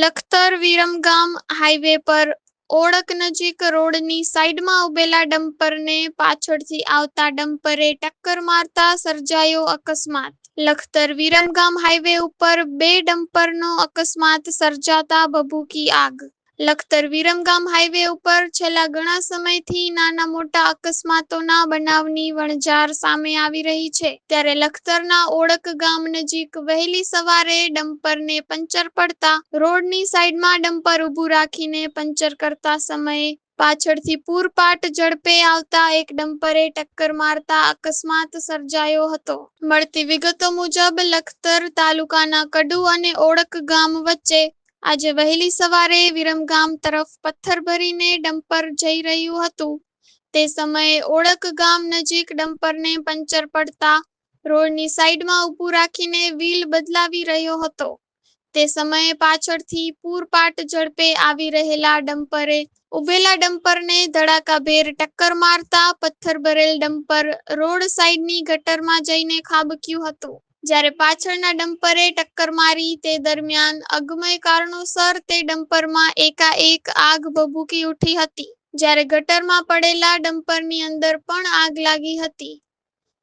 Lakhtar, Viramgam highway પર ઓળક નજીક રોડની સાઈડમાં ઉભેલા ડમ્પરને પાછળથી આવતા ડમ્પરે ટક્કર મારતા સર્જાયો અકસ્માત. લખતર, વિરમગામ હાઈવે ઉપર બે ડમ્પરનો અકસ્માત સર્જાતા ભભૂકી આગ. લખતર વિરમગામ હાઈવે ઉપર છેલ્લા ઘણા સમયથી નાના મોટા અકસ્માતોના બનાવની વણઝાર સામે આવી રહી છે. ત્યારે લખતરના ઓળક ગામ નજીક વહેલી સવારે ડમ્પરને પંચર પડતા રોડની સાઈડમાં ડમ્પર ઊભું રાખીને પંચર કરતા સમયે પાછળથી પૂરપાટ ઝડપે આવતા એક ડમ્પરે ટક્કર મારતા અકસ્માત સર્જાયો હતો. મળતી વિગતો મુજબ લખતર તાલુકાના કડુ અને ઓળક ગામ વચ્ચે આજે વહેલી સવારે વિરમગામ તરફ પથ્થર ભરીને ડમ્પર જઈ રહ્યું હતું. તે સમયે ઓળક ગામ નજીક ડમ્પરને પંચર પડતા રોડની સાઈડમાં ઊભું રાખીને વ્હીલ બદલાવી રહ્યો હતો. તે સમયે પાછળથી પૂરપાટ ઝડપે આવી રહેલા ડમ્પરે ઉભેલા ડમ્પરને ધડાકાભેર ટક્કર મારતા પથ્થર ભરેલ ડમ્પર રોડ સાઈડની ગટરમાં જઈને ખાબક્યું હતું. જ્યારે પાછળના ડમ્પરે ટક્કર મારી તે દરમિયાન અગમય કારણોસર તે ડમ્પરમાં એકાએક આગ ભભૂકી ઉઠી હતી. જ્યારે ગટરમાં પડેલા ડમ્પરની અંદર પણ આગ લાગી હતી.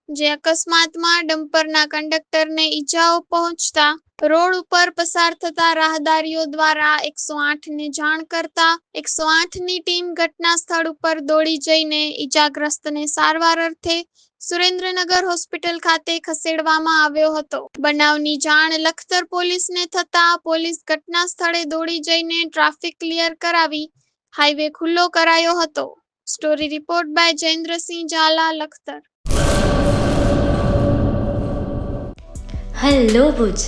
જે અકસ્માતમાં ડમ્પરના કંડક્ટરને ઈજાઓ પહોંચતા રોડ ઉપર પસાર થતા રાહદારીઓ દ્વારા એકસો આઠને જાણ કરતા એકસો આઠની ટીમ ઘટના સ્થળ ઉપર દોડી જઈને ઈજાગ્રસ્તને સારવાર અર્થે સુરેન્દ્રનગર હોસ્પિટલ ખાતે ખસેડવામાં આવ્યો હતો. બનાવની જાણ લખતર પોલીસને થતા પોલીસ ઘટના સ્થળે દોડી જઈને ટ્રાફિક ક્લિયર કરાવી હાઈવે ખુલ્લો કરાયો હતો. Story report by Jayendrasinh Zala, Lakhtar. Hello Bhuj.